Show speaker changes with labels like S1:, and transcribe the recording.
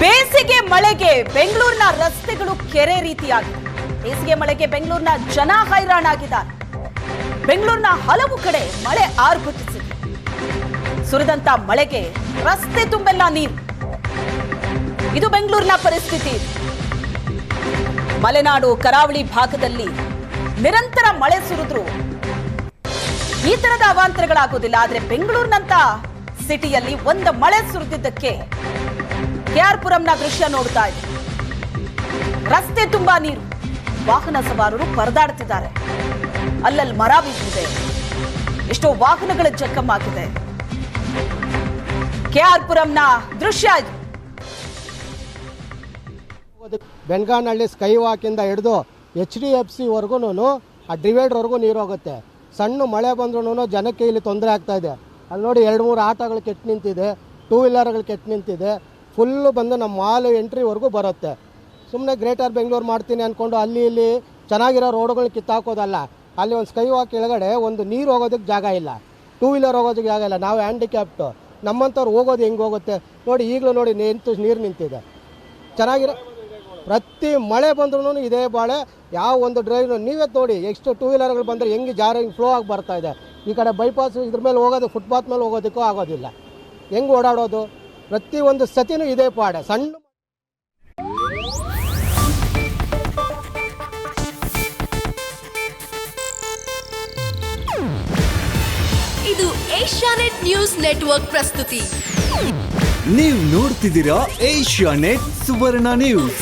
S1: ಬೇಸಿಗೆ ಮಳೆಗೆ ಬೆಂಗಳೂರಿನ ರಸ್ತೆಗಳು ಕೆರೆ ರೀತಿಯಾಗಿದೆ ಬೇಸಿಗೆ ಮಳೆಗೆ ಬೆಂಗಳೂರಿನ ಜನ ಹೈರಾಣಾಗಿದ್ದಾರೆ. ಬೆಂಗಳೂರಿನ ಹಲವು ಕಡೆ ಮಳೆ ಆರ್ಭಟಿಸಿದೆ. ಸುರಿದಂತ ಮಳೆಗೆ ರಸ್ತೆ ತುಂಬೆಲ್ಲ ನೀರು. ಇದು ಬೆಂಗಳೂರಿನ ಪರಿಸ್ಥಿತಿ. ಮಲೆನಾಡು, ಕರಾವಳಿ ಭಾಗದಲ್ಲಿ ನಿರಂತರ ಮಳೆ ಸುರಿದ್ರು. ಈ ತರದ ಅವಾಂತರಗಳಾಗೋದಿಲ್ಲ ಆದರೆ ಬೆಂಗಳೂರಿನಂತ ಸಿಟಿಯಲ್ಲಿ ಒಂದು ಮಳೆ ಸುರಿದಿದ್ದಕ್ಕೆ ಕೆಆರ್ ಪುರಂನ ದೃಶ್ಯ ನೋಡ್ತಾ ಇದ್ದೀವಿ ರಸ್ತೆ ತುಂಬಾ ನೀರು. ವಾಹನ ಸವಾರರು ಪರದಾಡ್ತಿದ್ದಾರೆ ಅಲ್ಲಲ್ಲಿ ಮರ ಬಿದ್ದಿದೆ ಎಷ್ಟೋ ವಾಹನಗಳ ಕೆ ಆರ್ ಪುರಂನ ದೃಶ್ಯ ಇದು.
S2: ಬೆನ್ಗಾನಹಳ್ಳಿ ಸ್ಕೈ ವಾಕಿಂದ ಹಿಡಿದು ಎಚ್ ಡಿ ಎಫ್ ಸಿವರೆಗೂ ಆ ಡಿವೈಡ್ವರೆಗೂ ನೀರು ಹೋಗುತ್ತೆ. ಸಣ್ಣ ಮಳೆ ಬಂದ್ರೂ ಜನಕ್ಕೆ ಇಲ್ಲಿ ತೊಂದರೆ ಆಗ್ತಾ ಇದೆ. ಅಲ್ಲಿ ನೋಡಿ ಎರಡು ಮೂರು ಆಟೋಗಳು ಕೆಟ್ಟು ನಿಂತಿದೆ ಟೂ ವೀಲರ್ಗಳು ಕೆಟ್ಟು ನಿಂತಿದೆ. ಫುಲ್ಲು ಬಂದು ನಮ್ಮ ಮಾಲ್ ಎಂಟ್ರಿವರೆಗೂ ಬರುತ್ತೆ. ಸುಮ್ಮನೆ ಗ್ರೇಟರ್ ಬೆಂಗಳೂರು ಮಾಡ್ತೀನಿ ಅಂದ್ಕೊಂಡು ಅಲ್ಲಿ ಇಲ್ಲಿ ಚೆನ್ನಾಗಿರೋ ರೋಡ್ಗಳನ್ನ ಕಿತ್ತಾಕೋದಲ್ಲ. ಅಲ್ಲಿ ಒಂದು ಸ್ಕೈ ವಾಕ್ ಕೆಳಗಡೆ ಒಂದು ನೀರು ಹೋಗೋದಕ್ಕೆ ಜಾಗ ಇಲ್ಲ. ಟೂ ವೀಲರ್ ಹೋಗೋದಕ್ಕೆ ಜಾಗ ಇಲ್ಲ. ನಾವು ಹ್ಯಾಂಡಿಕ್ಯಾಪ್ಟು ನಮ್ಮಂಥವ್ರು ಹೋಗೋದು ಹೆಂಗೆ ಹೋಗುತ್ತೆ? ನೋಡಿ, ಈಗಲೂ ನೋಡಿ ನಿಂತು ನೀರು ನಿಂತಿದೆ. ಚೆನ್ನಾಗಿರೋ ಪ್ರತಿ ಮಳೆ ಬಂದ್ರೂ ಇದೇ ಬಾಳೆ. ಯಾವ ಒಂದು ಡ್ರೈವ್ ನೀವೇ ನೋಡಿ, ಎಷ್ಟು ಟೂ ವೀಲರ್ಗಳು ಬಂದರೆ ಹೆಂಗೆ ಜಾರ ಹಿಂಗೆ ಫ್ಲೋ ಆಗಿ ಬರ್ತಾ ಇದೆ. ಈ ಕಡೆ ಬೈಪಾಸ್ ಇದ್ರ ಮೇಲೆ ಹೋಗೋದು ಫುಟ್ಪಾತ್ ಮೇಲೆ ಹೋಗೋದಕ್ಕೂ ಆಗೋದಿಲ್ಲ. ಹೆಂಗೆ ಓಡಾಡೋದು? ಪ್ರತಿ ಒಂದು ಸತಿನೂ ಇದೇ ಪಾಠ ಸಣ್ಣ
S3: ಇದು ಏಷ್ಯಾನೆಟ್ ನ್ಯೂಸ್ ನೆಟ್ವರ್ಕ್ ಪ್ರಸ್ತುತಿ.
S4: ನೀವು ನೋಡ್ತಿದ್ದೀರಾ ಏಷ್ಯಾ ನೆಟ್ ಸುವರ್ಣ ನ್ಯೂಸ್.